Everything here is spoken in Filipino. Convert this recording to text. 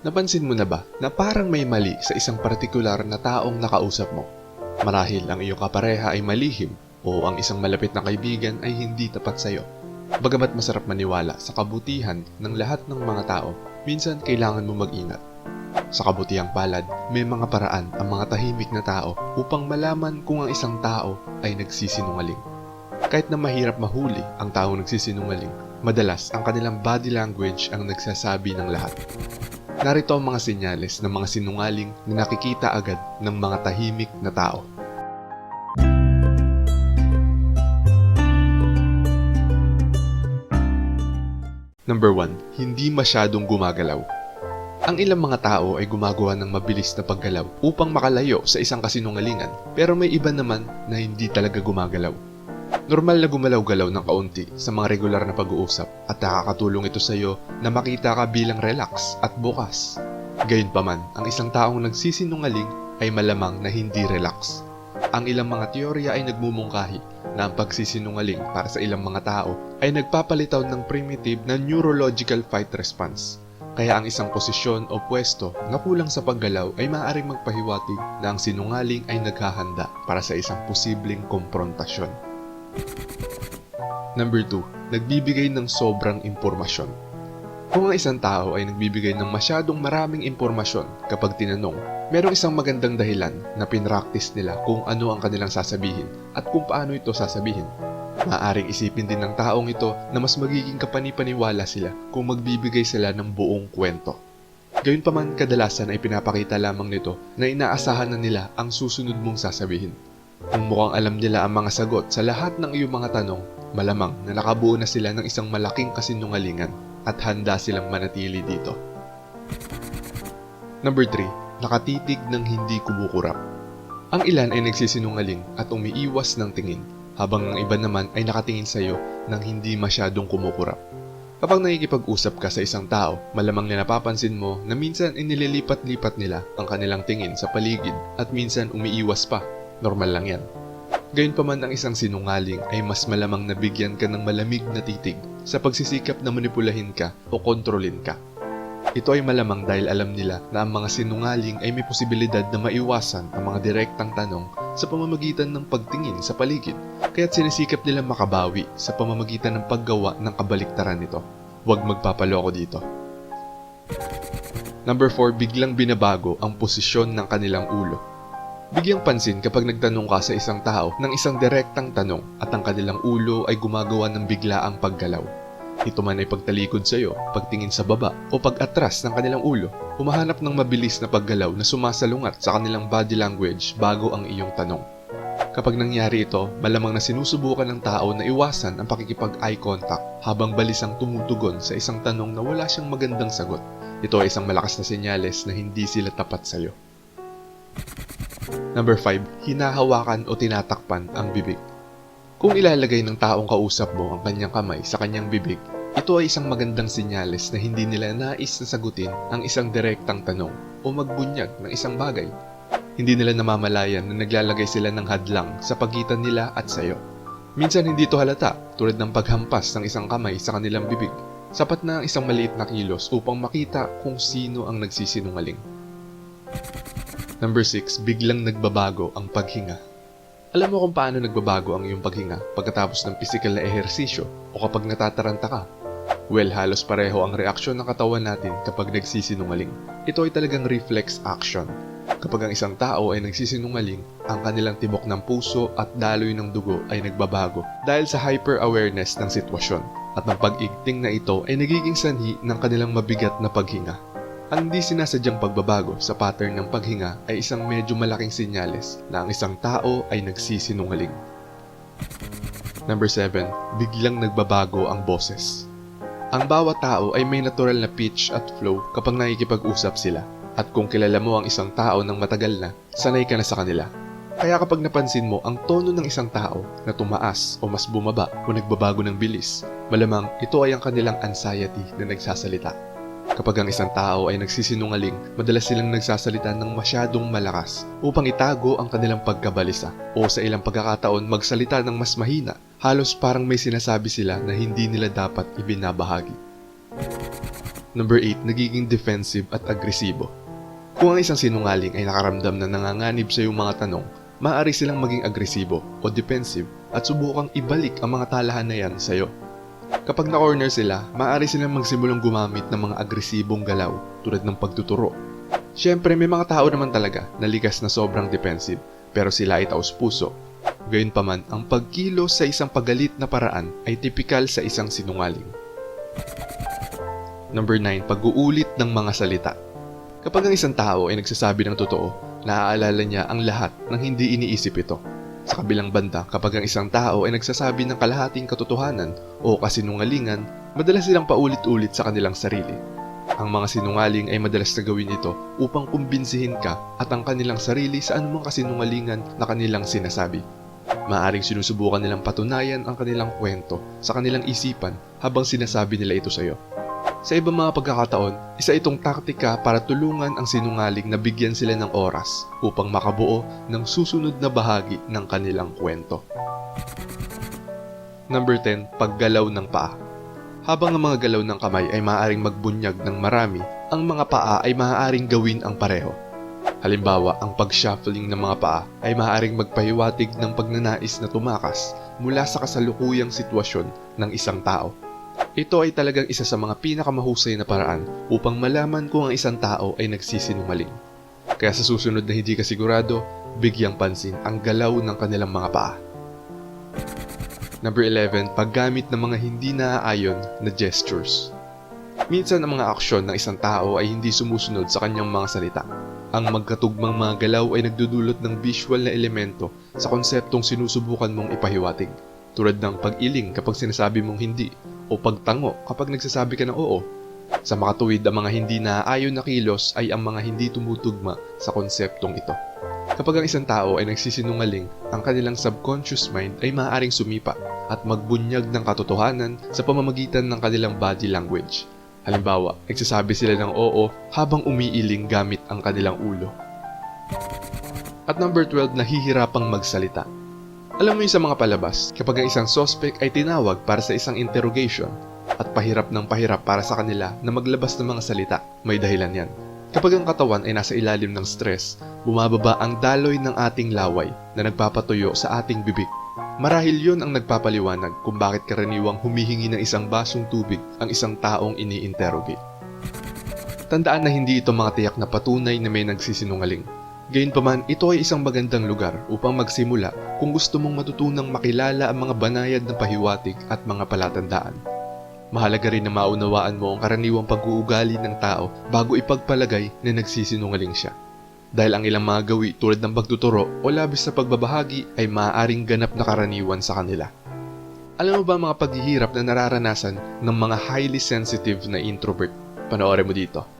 Napansin mo na ba na parang may mali sa isang partikular na taong nakausap mo? Marahil ang iyong kapareha ay malihim o ang isang malapit na kaibigan ay hindi tapat sa'yo. Bagamat masarap maniwala sa kabutihan ng lahat ng mga tao, minsan kailangan mo mag-ingat. Sa kabutihang palad, may mga paraan ang mga tahimik na tao upang malaman kung ang isang tao ay nagsisinungaling. Kahit na mahirap mahuli ang taong nagsisinungaling, madalas ang kanilang body language ang nagsasabi ng lahat. Narito ang mga senyales ng mga sinungaling na nakikita agad ng mga tahimik na tao. Number 1. Hindi masyadong gumagalaw. Ang ilang mga tao ay gumagawa ng mabilis na paggalaw upang makalayo sa isang kasinungalingan pero may iba naman na hindi talaga gumagalaw. Normal na gumalaw-galaw ng kaunti sa mga regular na pag-uusap at nakakatulong ito sa iyo na makita ka bilang relax at bukas. Gayunpaman, ang isang taong nagsisinungaling ay malamang na hindi relax. Ang ilang mga teorya ay nagmumungkahi na ang pagsisinungaling para sa ilang mga tao ay nagpapalitaw ng primitive na neurological fight response. Kaya ang isang posisyon o pwesto na kulang sa paggalaw ay maaaring magpahiwatig na ang sinungaling ay naghahanda para sa isang posibleng komprontasyon. Number 2. Nagbibigay ng sobrang impormasyon. Kung ang isang tao ay nagbibigay ng masyadong maraming impormasyon kapag tinanong, merong isang magandang dahilan na pinractice nila kung ano ang kanilang sasabihin at kung paano ito sasabihin. Maaring isipin din ng taong ito na mas magiging kapanipaniwala sila kung magbibigay sila ng buong kwento. Gayunpaman kadalasan ay pinapakita lamang nito na inaasahan na nila ang susunod mong sasabihin. Kung mukhang alam nila ang mga sagot sa lahat ng iyong mga tanong, malamang na nakabuo na sila ng isang malaking kasinungalingan at handa silang manatili dito. Number 3. Nakatitig ng hindi kumukurap. Ang ilan ay nagsisinungaling at umiiwas ng tingin, habang ang iba naman ay nakatingin sa iyo ng hindi masyadong kumukurap. Kapag nakikipag-usap ka sa isang tao, malamang na napapansin mo na minsan inililipat-lipat nila ang kanilang tingin sa paligid at minsan umiiwas pa. Normal lang yan. Gayunpaman ang isang sinungaling ay mas malamang nabigyan ka ng malamig na titig sa pagsisikap na manipulahin ka o kontrolin ka. Ito ay malamang dahil alam nila na ang mga sinungaling ay may posibilidad na maiwasan ang mga direktang tanong sa pamamagitan ng pagtingin sa paligid, kaya't sinisikap nilang makabawi sa pamamagitan ng paggawa ng kabaliktaran nito. Huwag magpapaloko dito. Number 4, biglang binabago ang posisyon ng kanilang ulo. Bigyang pansin kapag nagtanong ka sa isang tao ng isang direktang tanong at ang kanilang ulo ay gumagawa ng biglaang paggalaw. Ito man ay pagtalikod sa iyo, pagtingin sa baba o pag-atras ng kanilang ulo, humahanap ng mabilis na paggalaw na sumasalungat sa kanilang body language bago ang iyong tanong. Kapag nangyari ito, malamang na sinusubukan ng tao na iwasan ang pakikipag-eye contact habang balisang tumutugon sa isang tanong na wala siyang magandang sagot. Ito ay isang malakas na senyales na hindi sila tapat sa iyo. Number 5. Hinahawakan o tinatakpan ang bibig. Kung ilalagay ng taong kausap mo ang kanyang kamay sa kanyang bibig, ito ay isang magandang senyales na hindi nila nais na sagutin ang isang direktang tanong o magbunyag ng isang bagay. Hindi nila namamalayan na naglalagay sila ng hadlang sa pagitan nila at sayo. Minsan hindi ito halata tulad ng paghampas ng isang kamay sa kanilang bibig. Sapat na ang isang maliit na kilos upang makita kung sino ang nagsisinungaling. Number 6. Biglang nagbabago ang paghinga. Alam mo kung paano nagbabago ang iyong paghinga pagkatapos ng pisikal na ehersisyo o kapag natataranta ka? Well, halos pareho ang reaksyon ng katawan natin kapag nagsisinungaling. Ito ay talagang reflex action. Kapag ang isang tao ay nagsisinungaling, ang kanilang tibok ng puso at daloy ng dugo ay nagbabago dahil sa hyper-awareness ng sitwasyon at ang pag-igting na ito ay nagiging sanhi ng kanilang mabigat na paghinga. Ang hindi sinasadyang pagbabago sa pattern ng paghinga ay isang medyo malaking senyales na ang isang tao ay nagsisinungaling. Number 7. Biglang nagbabago ang boses. Ang bawat tao ay may natural na pitch at flow kapag nakikipag-usap sila. At kung kilala mo ang isang tao ng matagal na, sanay ka na sa kanila. Kaya kapag napansin mo ang tono ng isang tao na tumaas o mas bumaba o nagbabago ng bilis, malamang ito ay ang kanilang anxiety na nagsasalita. Kapag ang isang tao ay nagsisinungaling, madalas silang nagsasalita ng masyadong malakas upang itago ang kanilang pagkabalisa o sa ilang pagkakataon magsalita ng mas mahina, halos parang may sinasabi sila na hindi nila dapat ibinabahagi. Number 8, nagiging defensive at agresibo. Kung ang isang sinungaling ay nakaramdam na nanganganib sa iyong mga tanong, maaari silang maging agresibo o defensive at subukang ibalik ang mga talahan na yan sa iyo. Kapag na-corner sila, maaari silang magsimulang gumamit ng mga agresibong galaw tulad ng pagtuturo. Siyempre, may mga tao naman talaga na ligas na sobrang defensive pero sila ay taos puso. Gayunpaman, ang pagkilos sa isang pagalit na paraan ay tipikal sa isang sinungaling. Number 9, pag-uulit ng mga salita. Kapag ang isang tao ay nagsasabi ng totoo, naaalala niya ang lahat ng hindi iniisip ito. Sa kabilang banda, kapag ang isang tao ay nagsasabi ng kalahating katotohanan o kasinungalingan, madalas silang paulit-ulit sa kanilang sarili. Ang mga sinungaling ay madalas na gawin ito upang kumbinsihin ka at ang kanilang sarili sa anumang kasinungalingan na kanilang sinasabi. Maaring sinusubukan nilang patunayan ang kanilang kwento sa kanilang isipan habang sinasabi nila ito sa iyo. Sa ibang mga pagkakataon, isa itong taktika para tulungan ang sinungaling na bigyan sila ng oras upang makabuo ng susunod na bahagi ng kanilang kwento. Number 10, paggalaw ng paa. Habang ang mga galaw ng kamay ay maaaring magbunyag ng marami, ang mga paa ay maaaring gawin ang pareho. Halimbawa, ang pag-shuffling ng mga paa ay maaaring magpahiwatig ng pagnanais na tumakas mula sa kasalukuyang sitwasyon ng isang tao. Ito ay talagang isa sa mga pinakamahusay na paraan upang malaman kung ang isang tao ay nagsisinungaling. Kaya sa susunod na hindi ka sigurado, bigyang pansin ang galaw ng kanilang mga paa. Number 11, paggamit ng mga hindi naaayon na gestures. Minsan ang mga aksyon ng isang tao ay hindi sumusunod sa kanyang mga salita. Ang magkatugmang mga galaw ay nagdudulot ng visual na elemento sa konseptong sinusubukan mong ipahiwatig. Tulad ng pag-iling kapag sinasabi mong hindi o pagtango kapag nagsasabi ka ng oo. Sa makatuwid, ang mga hindi naaayon na kilos ay ang mga hindi tumutugma sa konseptong ito. Kapag ang isang tao ay nagsisinungaling, ang kanilang subconscious mind ay maaaring sumipa at magbunyag ng katotohanan sa pamamagitan ng kanilang body language. Halimbawa, nagsasabi sila ng oo habang umiiling gamit ang kanilang ulo. At number 12, nahihirapang magsalita. Alam mo yung sa mga palabas, kapag ang isang suspect ay tinawag para sa isang interrogation at pahirap ng pahirap para sa kanila na maglabas ng mga salita, may dahilan yan. Kapag ang katawan ay nasa ilalim ng stress, bumababa ang daloy ng ating laway na nagpapatuyo sa ating bibig. Marahil yon ang nagpapaliwanag kung bakit karaniwang humihingi ng isang basong tubig ang isang taong ini-interrogate. Tandaan na hindi ito mga tiyak na patunay na may nagsisinungaling. Gayunpaman, ito ay isang magandang lugar upang magsimula kung gusto mong matutunang makilala ang mga banayad ng pahiwatig at mga palatandaan. Mahalaga rin na maunawaan mo ang karaniwang pag-uugali ng tao bago ipagpalagay na nagsisinungaling siya. Dahil ang ilang mga gawi tulad ng pagtuturo o labis na pagbabahagi ay maaaring ganap na karaniwan sa kanila. Alam mo ba ang mga paghihirap na nararanasan ng mga highly sensitive na introvert? Panoorin mo dito.